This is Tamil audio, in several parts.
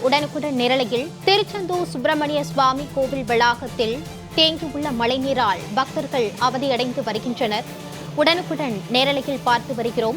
உடனுக்குடன் நிரலையில் திருச்செந்தூர் சுப்பிரமணிய சுவாமி கோவில் வளாகத்தில் தேங்கியுள்ள மழைநீரால் பக்தர்கள் அவதியடைந்து வருகின்றனர். உடனுக்குடன் நேரலையில் பார்த்து வருகிறோம்.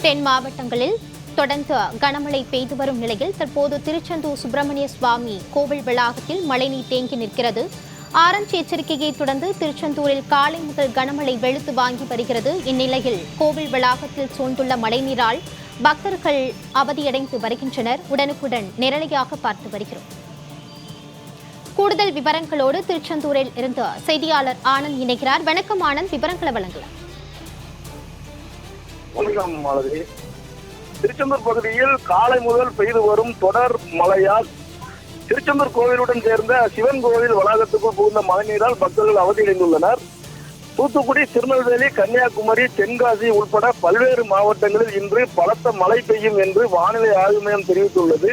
தென் மாவட்டங்களில் தொடர்ந்து கனமழை பெய்து வரும் நிலையில் தற்போது திருச்செந்தூர் சுப்பிரமணிய சுவாமி கோவில் வளாகத்தில் மழைநீர் தேங்கி நிற்கிறது. ஆரஞ்சு எச்சரிக்கையை தொடர்ந்து திருச்செந்தூரில் காலை முதல் கனமழை வெளுத்து வாங்கி வருகிறது. இந்நிலையில் கோவில் வளாகத்தில் சூழ்ந்துள்ள மழைநீரால் பக்தர்கள் அவதியடைந்து வருகின்றனர். உடனுக்குடன் நேரலையாக பார்த்து வருகிறோம். கூடுதல் விவரங்களோடு திருச்செந்தூரில் இருந்து செய்தியாளர் ஆனந்த் இணைகிறார். வணக்கம் ஆனந்த் விவரங்களை வழங்கலாம். வணக்கம் மாலதி. திருச்செந்தூர் பகுதியில் காலை முதல் பெய்து வரும் தொடர் மழையால் திருச்செந்தூர் கோவிலுடன் சேர்ந்த சிவன் கோவில் வளாகத்துக்குள் புகுந்த மழைநீரால் பக்தர்கள் அவதியடைந்துள்ளனர். தூத்துக்குடி திருநெல்வேலி கன்னியாகுமரி தென்காசி உட்பட பல்வேறு மாவட்டங்களில் இன்று பலத்த மழை பெய்யும் என்று வானிலை ஆய்வு மையம் தெரிவித்துள்ளது.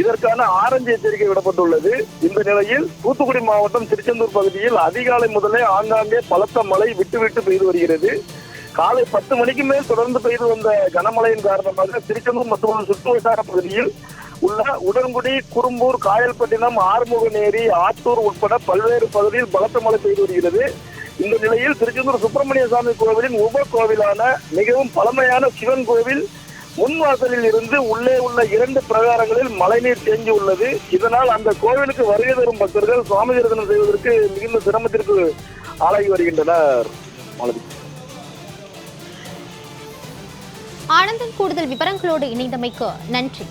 இதற்கான ஆரஞ்சு எச்சரிக்கை விடப்பட்டுள்ளது. இந்த நிலையில் தூத்துக்குடி மாவட்டம் திருச்செந்தூர் பகுதியில் அதிகாலை முதலே ஆங்காங்கே பலத்த மழை விட்டுவிட்டு பெய்து வருகிறது. காலை பத்து மணிக்கு மேல் தொடர்ந்து பெய்து வந்த கனமழையின் காரணமாக திருச்செந்தூர் மற்றும் சுற்றுவட்டார பகுதியில் உள்ள உடன்குடி குறும்பூர் காயல்பட்டினம் ஆறுமுகநேரி ஆத்தூர் உட்பட பல்வேறு பகுதியில் பலத்த மழை பெய்து வருகிறது. இந்த நிலையில் திருச்செந்தூர் சுப்பிரமணிய சுவாமி கோவிலின் உப கோவிலான மிகவும் பழமையான சிவன் கோவில் முன் வாசலில் இருந்து உள்ளே உள்ள இரண்டு பிரகாரங்களில் மழைநீர் தேங்கி உள்ளது. இதனால் அந்த கோவிலுக்கு வருகை தரும் பக்தர்கள் சுவாமி தரிசனம் செய்வதற்கு மிகுந்த சிரமத்திற்கு ஆளாகி வருகின்றனர். மாலதி. ஆனந்தன் கூடுதல் விவரங்களோடு இணைந்தமைக்கு நன்றி.